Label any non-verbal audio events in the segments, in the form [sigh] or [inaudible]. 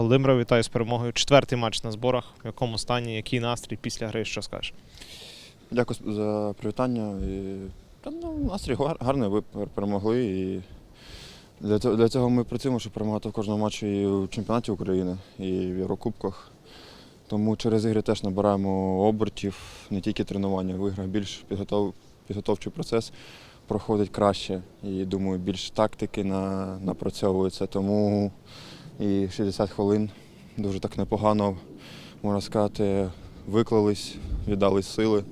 Володимира, вітаю з перемогою. Четвертий матч на зборах. В якому стані, який настрій після гри, що скажеш? Дякую за привітання. І, та, ну, настрій гар- гарний, ви перемогли. І для, цього, для цього ми працюємо, щоб перемагати в кожному матчі і у чемпіонаті України, і в Єврокубках. Тому через ігри теж набираємо обертів, не тільки тренування. В іграх більш підготов, підготовчий процес проходить краще. І думаю, більш тактики на, напрацьовується. Тому і 60 хвилин дуже так непогано, можна сказати, виклались, віддали сили.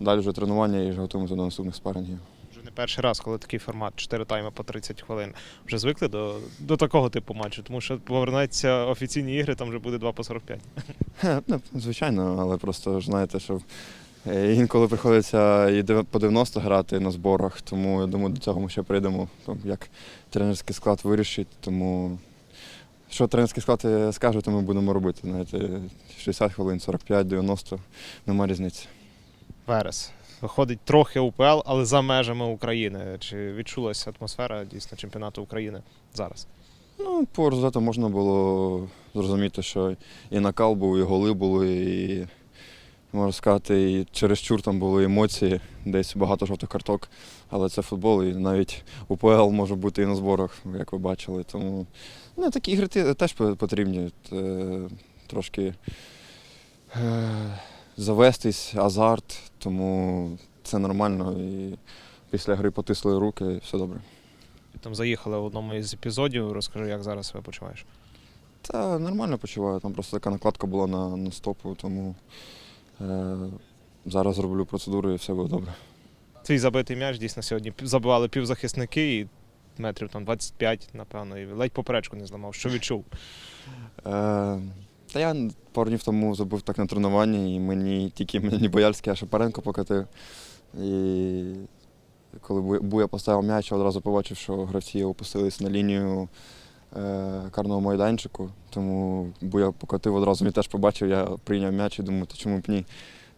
Далі вже тренування і вже готуємося до наступних спарингів. Вже не перший раз, коли такий формат 4 тайми по 30 хвилин. Вже звикли до, до такого типу матчу, тому що повернеться офіційні ігри, там вже буде 2 по 45. Хе, ну, Звичайно, але просто ж знаєте, що е, інколи приходиться і по 90 грати на зборах, тому я думаю, до цього ми ще прийдемо, як тренерський склад вирішить. Тому що тренерський склад е, скаже, то ми будемо робити. Знаєте, 60 хвилин, 45, 90, нема різниці. Верес. Виходить трохи УПЛ, але за межами України. Чи відчулася атмосфера дійсно чемпіонату України зараз? Ну, по результату можна було зрозуміти, що і накал був, і голи були, і можна сказати, і чересчур там були емоції, десь багато жовтих карток. Але це футбол, і навіть УПЛ може бути і на зборах, як ви бачили. Тому ну, такі ігри теж потрібні. Е, Трошки е, завестись, азарт, тому це нормально. І після гри потисли руки, і все добре. Там заїхали в одному із епізодів. Розкажи, як зараз себе почуваєш? Та нормально почуваю. Там просто така накладка була на, на стопу, тому зараз зроблю процедуру і все буде добре. Твій забитий м'яч дійсно сьогодні забивали півзахисники і метрів там 25, напевно, і ледь поперечку не зламав. Що відчув? Е, та я пару днів тому забув так на тренуванні, і мені тільки мені Бояльський, а Шапаренко покатив. І коли Бу- Буя поставив м'яч, одразу побачив, що гравці опустились на лінію е, карного майданчику. Тому Буя покатив одразу, мені теж побачив, я прийняв м'яч і думаю, та чому б ні,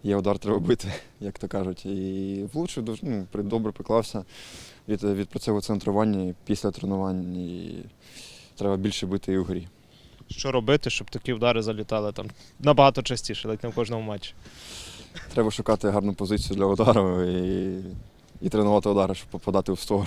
є удар треба бити, [laughs] як то кажуть. І влучив, ну, добре приклався від, відпрацьовував центрування після тренувань. І треба більше бити і у грі. Що робити, щоб такі удари залітали там набагато частіше, ледь не в кожному матчі. Треба шукати гарну позицію для удару і, і тренувати удари, щоб попадати в створ.